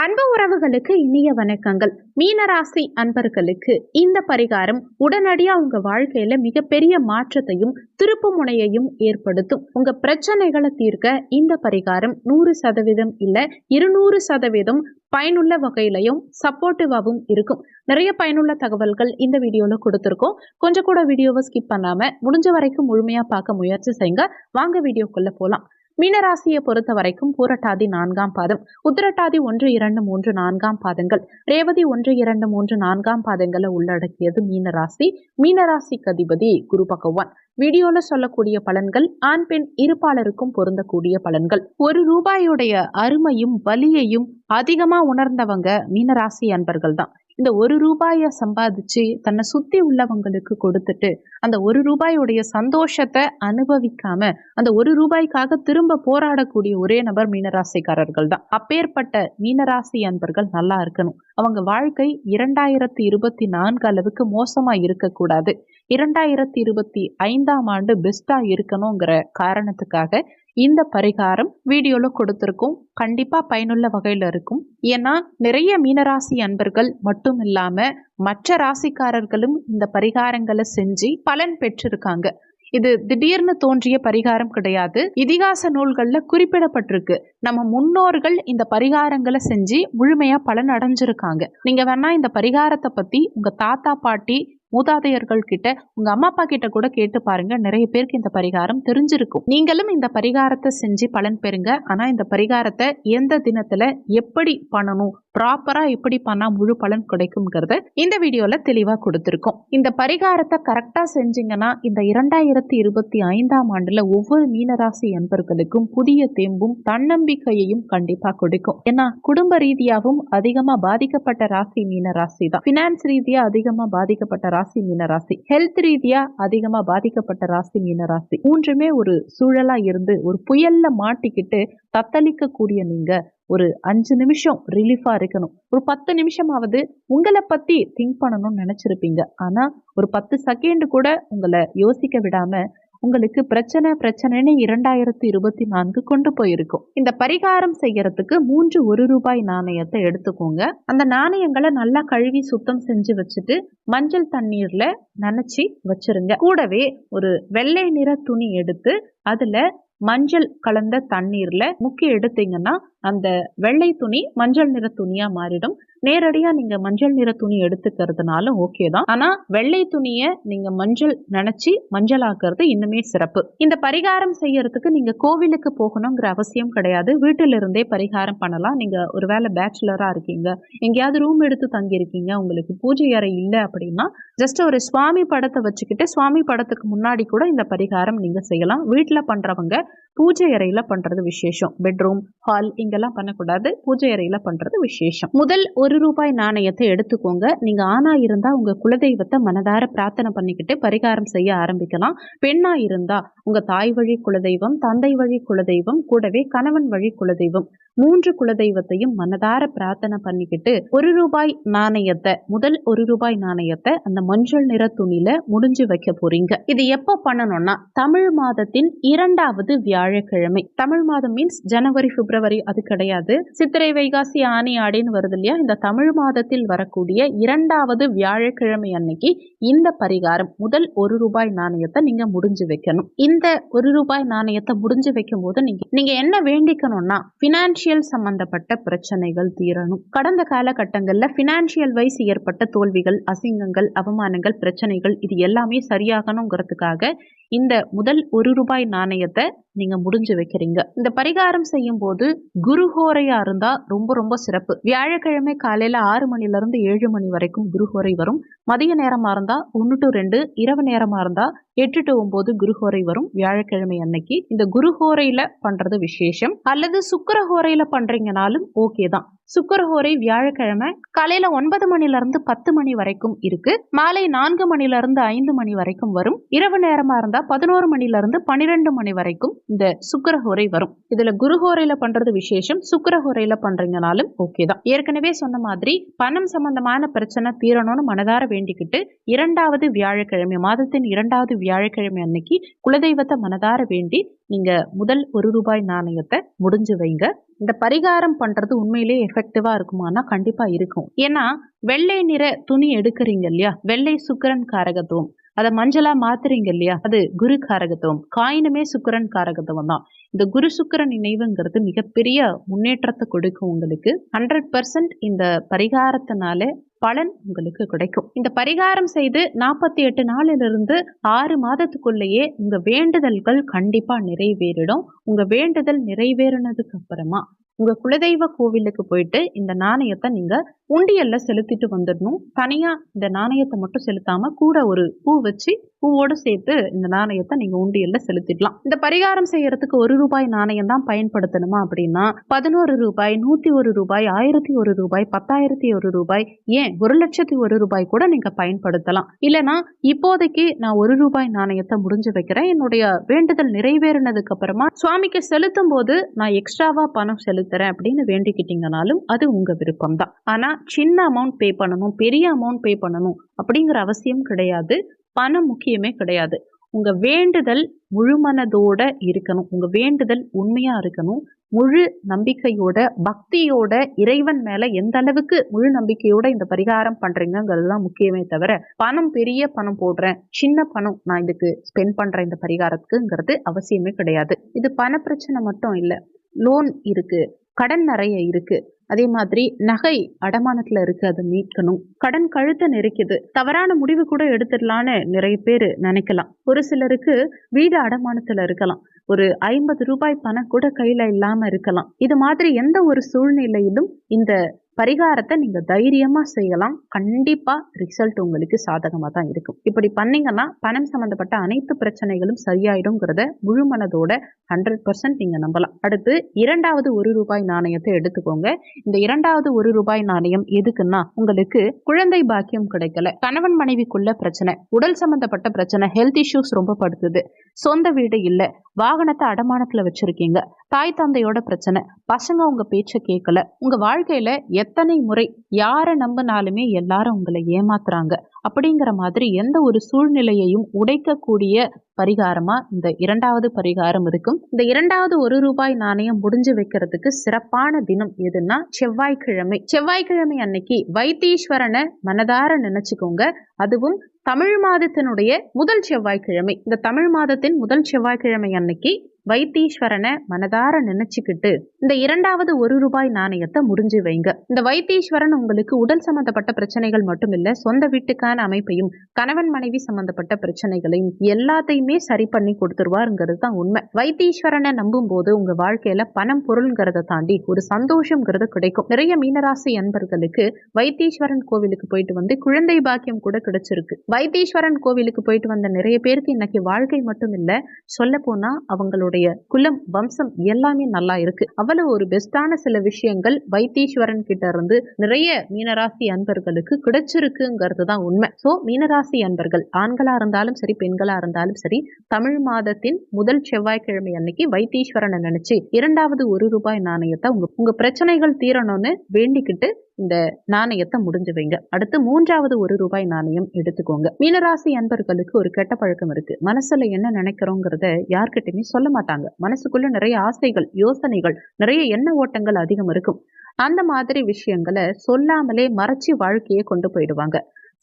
அன்பு உறவுகளுக்கு இனிய வணக்கங்கள். மீனராசி அன்பர்களுக்கு இந்த பரிகாரம் உடனடியா உங்க வாழ்க்கையில மிகப்பெரிய மாற்றத்தையும் திருப்பு முனையையும் ஏற்படுத்தும். உங்க பிரச்சனைகளை தீர்க்க இந்த பரிகாரம் நூறு சதவீதம் இல்ல இருநூறு சதவீதம் பயனுள்ள வகையிலையும் சப்போர்ட்டிவாகவும் இருக்கும். நிறைய பயனுள்ள தகவல்கள் இந்த வீடியோவில் கொடுத்துருக்கோம். கொஞ்சம் கூட வீடியோவை ஸ்கிப் பண்ணாமல் முடிஞ்ச வரைக்கும் முழுமையாக பார்க்க முயற்சி செய்யுங்க. வாங்க வீடியோக்குள்ளே போகலாம் மீனராசியை பொறுத்த வரைக்கும் பூரட்டாதி நான்காம் பாதம் உத்திரட்டாதி ஒன்று இரண்டு மூன்று நான்காம் பாதங்கள் ரேவதி ஒன்று இரண்டு மூன்று நான்காம் பாதங்களை உள்ளடக்கியது மீனராசி. மீனராசிக்கு அதிபதி குரு பகவான். வீடியோல சொல்லக்கூடிய பலன்கள் ஆண் பெண் இருப்பாளருக்கும் பொருந்தக்கூடிய பலன்கள். ஒரு ரூபாயுடைய அருமையும் வலியையும் அதிகமா உணர்ந்தவங்க மீனராசி அன்பர்கள் தான் இந்த ஒரு ரூபாயை சம்பாதிச்சு தன்னை சுத்தி உள்ளவங்களுக்கு கொடுத்துட்டு அந்த ஒரு ரூபாயுடைய சந்தோஷத்தை அனுபவிக்காம அந்த ஒரு ரூபாய்க்காக திரும்ப போராடக்கூடிய ஒரே நபர் மீனராசிக்காரர்கள் தான். அப்பேற்பட்ட மீனராசி அன்பர்கள் நல்லா இருக்கணும். அவங்க வாழ்க்கை இரண்டாயிரத்தி இருபத்தி நான்கு அளவுக்கு மோசமா இருக்கக்கூடாது. இரண்டாயிரத்தி இருபத்தி ஐந்தாம் ஆண்டு பெஸ்டா இருக்கணுங்கிற காரணத்துக்காக இந்த பரிகாரம் வீடியோவில் கொடுத்துருக்கோம். கண்டிப்பாக பயனுள்ள வகையில் இருக்கும். ஏன்னா நிறைய மீனராசி அன்பர்கள் மட்டும் இல்லாமல் மற்ற ராசிக்காரர்களும் இந்த பரிகாரங்களை செஞ்சு பலன் பெற்றிருக்காங்க. இது திடீர்னு தோன்றிய பரிகாரம் கிடையாது. இதிகாச நூல்கள்ல குறிப்பிடப்பட்டிருக்கு. நம்ம முன்னோர்கள் இந்த பரிகாரங்களை செஞ்சு முழுமையா பலன் அடைஞ்சிருக்காங்க. நீங்க வேணா இந்த பரிகாரத்தை பத்தி உங்க தாத்தா பாட்டி மூதாதையர்கள் கிட்ட உங்க அம்மா அப்பா கிட்ட கூட கேட்டு பாருங்க. நிறைய பேருக்கு இந்த பரிகாரம் தெரிஞ்சிருக்கும். நீங்களும் இந்த பரிகாரத்தை செஞ்சு பலன் பெறுங்க. ஆனா இந்த பரிகாரத்தை எந்த தினத்துல எப்படி பண்ணணும்? ப்ராப்பரா எப்படி பண்ணா முழு பலன் கிடைக்கும்ங்கிறத இந்த வீடியோல தெளிவா கொடுத்துருக்கோம். இந்த பரிகாரத்தை கரெக்டா செஞ்சீங்கன்னா இந்த இரண்டாயிரத்தி இருபத்தி ஐந்தாம் ஆண்டுல ஒவ்வொரு மீனராசி என்பர்களுக்கும் புதிய தேம்பும் தன்னம்பிக்கையையும் கண்டிப்பா கொடுக்கும். ஏன்னா குடும்ப ரீதியாகவும் அதிகமா பாதிக்கப்பட்ட ராசி மீன ராசி தான் பினான்ஸ் ரீதியா அதிகமா பாதிக்கப்பட்ட ராசி மீன ராசி. ஹெல்த் ரீதியா அதிகமா பாதிக்கப்பட்ட ராசி மீன ராசி. மூன்றுமே ஒரு சூழலா இருந்து ஒரு புயல்ல மாட்டிக்கிட்டு தத்தளிக்கக்கூடிய நீங்க ஒரு அஞ்சு நிமிஷம் ரிலீஃபா இருக்கணும். ஒரு பத்து நிமிஷமாவது உங்களை பத்தி திங்க் பண்ணணும்னு நினைச்சிருப்பீங்க. ஆனா ஒரு பத்து செகண்ட் கூட உங்களை யோசிக்க விடாம உங்களுக்கு பிரச்சனை பிரச்சனைன்னு இரண்டாயிரத்தி இருபத்தி நான்கு கொண்டு போயிருக்கும். இந்த பரிகாரம் செய்யறதுக்கு மூன்று ஒரு ரூபாய் நாணயத்தை எடுத்துக்கோங்க. அந்த நாணயங்களை நல்லா கழுவி சுத்தம் செஞ்சு வச்சுட்டு மஞ்சள் தண்ணீர்ல நனைச்சி வச்சிருங்க. கூடவே ஒரு வெள்ளை நிற துணி எடுத்து அதுல மஞ்சள் கலந்த தண்ணீர்ல முக்கி எடுத்தீங்கன்னா அந்த வெள்ளை துணி மஞ்சள் நிற துணியா மாறிடும். நேரடியா நீங்க மஞ்சள் நிற துணி எடுத்துக்கிறதுனாலும் ஓகே தான். ஆனா வெள்ளை துணிய நீங்க மஞ்சள் நினைச்சு மஞ்சள் ஆக்குறது இன்னுமே சிறப்பு. இந்த பரிகாரம் செய்யறதுக்கு நீங்க கோவிலுக்கு போகணுங்கிற அவசியம் கிடையாது. வீட்டில இருந்தே பரிகாரம் பண்ணலாம். நீங்க ஒருவேளை பேச்சுலரா இருக்கீங்க. எங்கேயாவது ரூம் எடுத்து தங்கியிருக்கீங்க. உங்களுக்கு பூஜை அறை இல்லை அப்படின்னா ஜஸ்ட் ஒரு சுவாமி படத்தை வச்சுக்கிட்டு சுவாமி படத்துக்கு முன்னாடி கூட இந்த பரிகாரம் நீங்க செய்யலாம். வீட்டில் பண்றவங்க பூஜை அறையில பண்றது விசேஷம். பெட்ரூம் ஹால் இங்க இதெல்லாம் பண்ணக்கூடாது. பூஜை அறையில பண்றது விசேஷம். முதல் ஒரு ரூபாய் நாணயத்தை எடுத்துக்கோங்க. நீங்க ஆணா இருந்தா உங்க குலதெய்வத்தை மனதார பிரார்த்தனை பண்ணிக்கிட்டு பரிகாரம் செய்ய ஆரம்பிக்கலாம். பெண்ணா இருந்தா உங்க தாய் வழி குலதெய்வம் தந்தை வழி குலதெய்வம் கூடவே கணவன் வழி குலதெய்வம். மூன்று குலதெய்வத்தையும் மனதார பிரார்த்தனை பண்ணிக்கிட்டு ஒரு ரூபாய் நாணயத்தை முதல் ஒரு ரூபாய் நாணயத்தை அந்த மஞ்சள் நிற துணியில முடிஞ்சு வைக்க போறீங்க. இது எப்போ பண்ணணும்னா தமிழ் மாதத்தின் இரண்டாவது வியாழக்கிழமை. தமிழ் மாதம் மீன்ஸ் ஜனவரி பிப்ரவரி அது கிடையாது. சித்திரை வைகாசி ஆணி ஆடின்னு வருது இல்லையா? இந்த தமிழ் மாதத்தில் வரக்கூடிய இரண்டாவது வியாழக்கிழமை அன்னைக்கு இந்த பரிகாரம் முதல் ஒரு ரூபாய் நாணயத்தை நீங்க முடிஞ்சு வைக்கணும். இந்த ஒரு ரூபாய் நாணயத்தை முடிஞ்சு வைக்கும் போது நீங்க நீங்க என்ன வேண்டிக்கணும்னா பினான்சியல் ஃபினான்ஷியல் சம்பந்தப்பட்ட பிரச்சனைகள் தீரணும். கடந்த காலகட்டங்களில் ஃபினான்ஷியல் வைஸ் ஏற்பட்ட தோல்விகள் அசிங்கங்கள் அவமானங்கள் பிரச்சனைகள் இது எல்லாமே சரியாகணுங்கிறதுக்காக இந்த முதல் ஒரு ரூபாய் நாணயத்தை நீங்க முடிஞ்சு வைக்கிறீங்க. இந்த பரிகாரம் செய்யும் போது குருஹோரையா இருந்தா ரொம்ப ரொம்ப சிறப்பு. வியாழக்கிழமை காலையில ஆறு மணில இருந்து ஏழு மணி வரைக்கும் குருஹோரை வரும். மதிய நேரமா இருந்தா ஒன்னு டு ரெண்டு இரவு நேரமா இருந்தா எட்டு டு ஒன்பது குருஹோரை வரும் வியாழக்கிழமை அன்னைக்கு. இந்த குருஹோரையில பண்றது விசேஷம். அல்லது சுக்கரஹோரையில பண்றீங்கனாலும் ஓகே தான். சுக்கரஹோரை வியாழக்கிழமை காலையில ஒன்பது மணில இருந்து பத்து மணி வரைக்கும் இருக்கு. மாலை நான்கு மணில இருந்து ஐந்து மணி வரைக்கும் வரும். இரவு நேரமா இருந்தா பதினோரு மணில இருந்து பனிரெண்டு மணி வரைக்கும் இந்த சுக்கரஹோரை வரும். இதுல குருஹோரையில பண்றது விசேஷம். சுக்கரஹோரையில பண்றீங்கனாலும் ஓகே தான். ஏற்கனவே சொன்ன மாதிரி பணம் சம்பந்தமான பிரச்சனை தீரணும்னு மனதார வேண்டிக்கிட்டு இரண்டாவது வியாழக்கிழமை மாதத்தின் இரண்டாவது வியாழக்கிழமை அன்னைக்கு குலதெய்வத்தை மனதார வேண்டி நீங்க முதல் ஒரு ரூபாய் நாணயத்தை முடிஞ்சு வைங்க. இந்த பரிகாரம் பண்றது உண்மையிலேயே எஃபெக்டிவா இருக்குமானா கண்டிப்பா இருக்கும். ஏன்னா வெள்ளை நிற துணி எடுக்கிறீங்க இல்லையா? வெள்ளை சுக்கரன் காரகத்துவம். அதை மஞ்சளா மாத்துறீங்க இல்லையா? அது குரு காரகத்துவம். காயினுமே சுக்கிரன் காரகத்துவம் தான். இந்த குரு சுக்கிரன் இணைவுங்கிறது மிகப்பெரிய முன்னேற்றத்தை கொடுக்கும் உங்களுக்கு. ஹண்ட்ரட் பர்சன்ட் இந்த பரிகாரத்தினால பலன் உங்களுக்கு கிடைக்கும். இந்த பரிகாரம் செய்து நாற்பத்தி எட்டு நாளிலிருந்து ஆறு மாதத்துக்குள்ளேயே உங்க வேண்டுதல்கள் கண்டிப்பா நிறைவேறிடும். உங்க வேண்டுதல் நிறைவேறினதுக்கு அப்புறமா உங்க குலதெய்வ கோவிலுக்கு போயிட்டு இந்த நாணயத்தை நீங்க உண்டியல்ல செலுத்திட்டு வந்துடணும். தனியா இந்த நாணயத்தை மட்டும் செலுத்தாம கூட ஒரு பூ வச்சு பூவோடு சேர்த்து இந்த நாணயத்தை நீங்கள் உண்டியலில் செலுத்திடலாம். இந்த பரிகாரம் செய்யறதுக்கு ஒரு ரூபாய் நாணயம் தான் பயன்படுத்தணுமா அப்படின்னா பதினோரு ரூபாய் நூற்றி ஒரு ரூபாய் ஆயிரத்தி ஒரு ரூபாய் பத்தாயிரத்தி ஒரு ரூபாய் ஏன் ஒரு லட்சத்தி ஒரு ரூபாய் கூட நீங்கள் பயன்படுத்தலாம். இல்லைனா இப்போதைக்கு நான் ஒரு ரூபாய் நாணயத்தை முடிஞ்சு வைக்கிறேன். என்னுடைய வேண்டுதல் நிறைவேறினதுக்கு அப்புறமா சுவாமிக்கு செலுத்தும் போது நான் எக்ஸ்ட்ராவா பணம் செலுத்துறேன் அப்படின்னு வேண்டிக்கிட்டீங்கனாலும் அது உங்க விருப்பம் தான் ஆனா சின்ன அமௌண்ட் பே பண்ணணும் பெரிய அமௌண்ட் பே பண்ணணும் அப்படிங்கிற அவசியம் கிடையாது. பணம் முக்கியமே கிடையாது. உங்க வேண்டுதல் முழுமனதோட இருக்கணும். உங்க வேண்டுதல் உண்மையா இருக்கணும். முழு நம்பிக்கையோட பக்தியோட இறைவன் மேல எந்த அளவுக்கு முழு நம்பிக்கையோட இந்த பரிகாரம் பண்றீங்கிறது தான் முக்கியமே தவிர பணம் பெரிய பணம் போடுறேன் சின்ன பணம் நான் இதுக்கு ஸ்பெண்ட் பண்றேன் இந்த பரிகாரத்துக்குங்கிறது அவசியமே கிடையாது. இது பண பிரச்சனை மட்டும் இல்லை. லோன் இருக்கு கடன் நிறைய இருக்கு. அதே மாதிரி நகை அடமானத்துல இருக்கு அதை மீட்கணும். கடன் கழுத்தை நெருக்கிது. தவறான முடிவு கூட எடுத்துடலான்னு நிறைய பேர் நினைக்கலாம். ஒரு சிலருக்கு வீடு அடமானத்துல இருக்கலாம். ஒரு ஐம்பது ரூபாய் பணம் கூட கையில இல்லாம இருக்கலாம். இது மாதிரி எந்த ஒரு சூழ்நிலையிலும் இந்த பரிகாரத்தை நீங்கள் தைரியமாக செய்யலாம். கண்டிப்பாக ரிசல்ட் உங்களுக்கு சாதகமாக தான் இருக்கும். இப்படி பண்ணீங்கன்னா பணம் சம்மந்தப்பட்ட அனைத்து பிரச்சனைகளும் சரியாயிடும்ங்கிறத முழு மனதோட ஹண்ட்ரட் பர்சன்ட் நீங்கள் நம்பலாம். அடுத்து இரண்டாவது ஒரு ரூபாய் நாணயத்தை எடுத்துக்கோங்க. இந்த இரண்டாவது ஒரு ரூபாய் நாணயம் எதுக்குன்னா உங்களுக்கு குழந்தை பாக்கியம் கிடைக்கல கணவன் மனைவிக்குள்ள பிரச்சனை உடல் சம்மந்தப்பட்ட பிரச்சனை ஹெல்த் இஷ்யூஸ் ரொம்ப படுத்துது சொந்த வீடு இல்லை வாகனத்தை அடமானத்தில் வச்சுருக்கீங்க தாய் தந்தையோட பிரச்சனை. பசங்க உங்க பேச்ச கேட்கல உங்க வாழ்க்கையில எத்தனை முறை யாரை நம்பினாலுமே எல்லாரும் உங்களை ஏமாத்துறாங்க. அப்படிங்கிற மாதிரி எந்த ஒரு சூழ்நிலையையும் உடைக்கக்கூடிய பரிகாரமா இந்த இரண்டாவது பரிகாரம் இருக்கும். இந்த இரண்டாவது ஒரு ரூபாய் நாணயம் முடிஞ்சு வைக்கிறதுக்கு சிறப்பான தினம் எதுன்னா செவ்வாய்க்கிழமை. செவ்வாய்க்கிழமை அன்னைக்கு வைத்தீஸ்வரனை மனதார நினைச்சுக்கோங்க. அதுவும் தமிழ் மாதத்தினுடைய முதல் செவ்வாய்க்கிழமை. இந்த தமிழ் மாதத்தின் முதல் செவ்வாய்க்கிழமை அன்னைக்கு வைத்தீஸ்வரனை மனதார நினைச்சுக்கிட்டு இந்த இரண்டாவது ஒரு ரூபாய் நாணயத்தை முடிஞ்சு வைங்க. இந்த வைத்தீஸ்வரன் உங்களுக்கு உடல் சம்பந்தப்பட்ட பிரச்சனைகள் மட்டும் இல்ல சொந்த வீட்டுக்கான அமைப்பையும் கணவன் மனைவி சம்பந்தப்பட்ட பிரச்சனைகளையும் எல்லாத்தையுமே சரி பண்ணி கொடுத்துருவாருங்கிறது தான் உண்மை. வைத்தீஸ்வரனை நம்பும் போது உங்க வாழ்க்கையில பணம் பொருள்ங்கிறத தாண்டி ஒரு சந்தோஷம்ங்கிறது கிடைக்கும். நிறைய மீனராசி அன்பர்களுக்கு வைத்தீஸ்வரன் கோவிலுக்கு போயிட்டு வந்து குழந்தை பாக்கியம் கூட கிடைச்சிருக்கு. வைத்தீஸ்வரன் கோவிலுக்கு போயிட்டு வந்த நிறைய பேருக்கு இன்னைக்கு வாழ்க்கை மட்டும் இல்ல சொல்ல போனா அவங்களுடைய குலம் வம்சம் எல்லாமே நல்லா இருக்கு. அவ்வளவு ஒரு பெஸ்டான சில விஷயங்கள் வைத்தீஸ்வரன் கிட்ட இருந்து நிறைய மீனராசி அன்பர்களுக்கு கிடைச்சிருக்குங்கிறது தான் உண்மை. சோ மீனராசி அன்பர்கள் ஆண்களா இருந்தாலும் சரி பெண்களா இருந்தாலும் சரி தமிழ் மாதத்தின் முதல் செவ்வாய்க்கிழமை அன்னைக்கு வைத்தீஸ்வரனை நினைச்சு இரண்டாவது ஒரு ரூபாய் நாணயத்தை உங்க உங்க பிரச்சனைகள் தீரணும்னு வேண்டிக்கிட்டு இந்த நாணயத்தை முடிஞ்சு வைங்க அடுத்து மூன்றாவது ஒரு ரூபாய் நாணயம் எடுத்துக்கோங்க. மீனராசி அன்பர்களுக்கு ஒரு கெட்ட பழக்கம் இருக்கு. மனசுல என்ன நினைக்கிறோங்கிறத யார்கிட்டயுமே சொல்ல மாட்டாங்க. மனசுக்குள்ள நிறைய ஆசைகள் யோசனைகள் நிறைய எண்ண ஓட்டங்கள் அதிகம் இருக்கும். அந்த மாதிரி விஷயங்களை சொல்லாமலே மறைச்சு வாழ்க்கையை கொண்டு போயிடுவாங்க.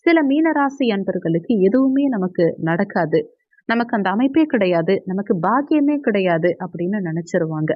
சில மீனராசி அன்பர்களுக்கு எதுவுமே நமக்கு நடக்காது. நமக்கு அந்த அமைப்பே கிடையாது. நமக்கு பாக்கியமே கிடையாது அப்படின்னு நினைச்சிருவாங்க.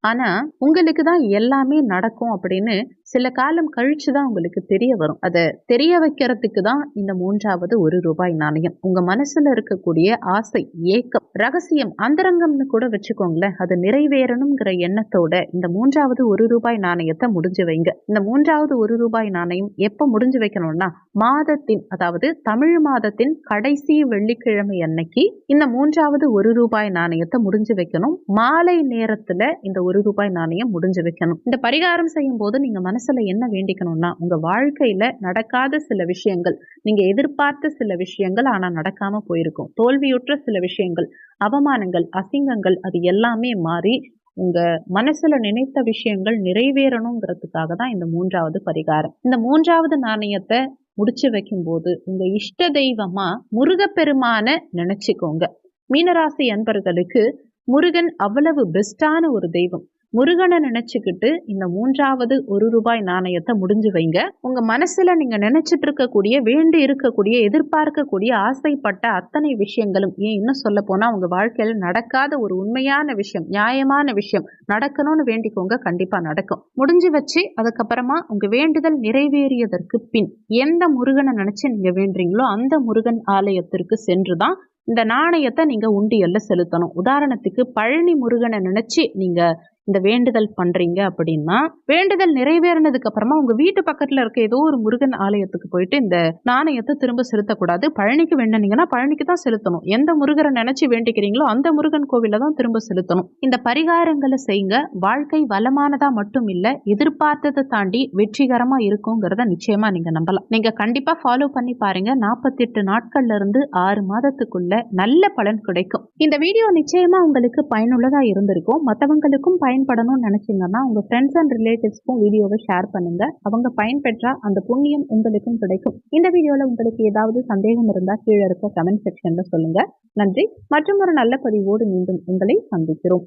ஆனா உங்களுக்கு தான் எல்லாமே நடக்கும் அப்படின்னு சில காலம் கழிச்சு தான் உங்களுக்கு தெரிய வரும். அதை தெரிய வைக்கிறதுக்கு தான் இந்த மூன்றாவது ஒரு ரூபாய் நாணயம். உங்க மனசுல இருக்கக்கூடிய ஆசை ஏக்கம் ரகசியம் அந்தரங்கம்னு கூட வச்சுக்கோங்களேன். அது நிறைவேறணுங்கிற எண்ணத்தோட இந்த மூன்றாவது ஒரு ரூபாய் நாணயத்தை முடிஞ்சு வைங்க. இந்த மூன்றாவது ஒரு ரூபாய் நாணயம் எப்ப முடிஞ்சு வைக்கணும்னா மாதத்தின் அதாவது தமிழ் மாதத்தின் கடைசி வெள்ளிக்கிழமை அன்னைக்கு இந்த மூன்றாவது ஒரு ரூபாய் நாணயத்தை முடிஞ்சு வைக்கணும். மாலை நேரத்துல இந்த ஒரு ரூபாய் நாணயம் முடிஞ்சு வைக்கணும். இந்த பரிகாரம் செய்யும் போது நீங்க மனசுல என்ன வேண்டிக்கணும்னா உங்க வாழ்க்கையில நடக்காத சில விஷயங்கள் நீங்க எதிர்பார்த்த சில விஷயங்கள் ஆனா நடக்காம போயிருக்கும். தோல்வியுற்ற சில விஷயங்கள் அவமானங்கள் அசிங்கங்கள் அது எல்லாமே மாறி உங்க மனசுல நினைத்த விஷயங்கள் நிறைவேறணுங்கிறதுக்காக தான் இந்த மூன்றாவது பரிகாரம். இந்த மூன்றாவது நாணயத்தை முடிச்சு வைக்கும்போது உங்க இஷ்ட தெய்வமா முருகப்பெருமான நினைச்சுக்கோங்க. மீனராசி அன்பர்களுக்கு முருகன் அவ்வளவு பெஸ்டான ஒரு தெய்வம். முருகனை நினைச்சுக்கிட்டு இந்த மூன்றாவது ஒரு ரூபாய் நாணயத்தை முடிஞ்சு வைங்க. உங்க மனசுல நீங்க நினைச்சிட்டு இருக்கக்கூடிய வேண்டி இருக்கக்கூடிய எதிர்பார்க்கக்கூடிய ஆசைப்பட்ட அத்தனை விஷயங்களும் ஏன் இன்னும் சொல்ல போனா உங்க வாழ்க்கையில நடக்காத ஒரு உண்மையான விஷயம் நியாயமான விஷயம் நடக்கணும்னு வேண்டிக்கோங்க கண்டிப்பா நடக்கும். முடிஞ்சு வச்சு அதுக்கப்புறமா உங்க வேண்டுதல் நிறைவேறியதற்கு பின் எந்த முருகனை நினைச்சு நீங்க வேண்டுறீங்களோ அந்த முருகன் ஆலயத்திற்கு சென்றுதான் இந்த நாணயத்தை நீங்க உண்டியல்ல செலுத்தணும். உதாரணத்துக்கு பழனி முருகனை நினைச்சு நீங்க இந்த வேண்டுதல் பண்றீங்க அப்படின்னா வேண்டுதல் நிறைவேறினதுக்கு அப்புறமா உங்கள் வீட்டு பக்கத்தில் இருக்க ஏதோ ஒரு முருகன் ஆலயத்துக்கு போயிட்டு இந்த நாணயத்தை திரும்ப செலுத்தக்கூடாது. பழனிக்கு வேண்டினீங்கன்னா பழனிக்கு தான் செலுத்தணும். எந்த முருகரை நினச்சி வேண்டிக்கிறீங்களோ அந்த முருகன் கோவிலில் தான் திரும்ப செலுத்தணும். இந்த பரிகாரங்களை செய்யுங்க. வாழ்க்கை வளமானதாக மட்டும் இல்லை எதிர்பார்த்ததை தாண்டி வெற்றிகரமாக இருக்குங்கிறத நிச்சயமாக நீங்கள் நம்பலாம். நீங்கள் கண்டிப்பாக ஃபாலோ பண்ணி பாருங்கள் நாற்பத்தெட்டு நாட்கள்ல இருந்து ஆறு மாதத்துக்குள்ள நல்ல பலன் கிடைக்கும். இந்த வீடியோ நிச்சயமாக உங்களுக்கு பயனுள்ளதாக இருந்திருக்கும். மற்றவங்களுக்கும் பயன் பயன்படணும்னு நினைச்சீங்கன்னா உங்க ஃப்ரெண்ட்ஸ் அண்ட் ரிலேட்டிவ்ஸ்க்கும் வீடியோவை ஷேர் பண்ணுங்க. அவங்க பயன்பெற்றா அந்த புண்ணியம் உங்களுக்கும் கிடைக்கும். இந்த வீடியோல உங்களுக்கு ஏதாவது சந்தேகம் இருந்தா கீழே இருக்க கமெண்ட் செக்ஷன்ல சொல்லுங்க. நன்றி. மற்றும் ஒரு நல்ல பதிவோடு மீண்டும் உங்களை சந்திக்கிறோம்.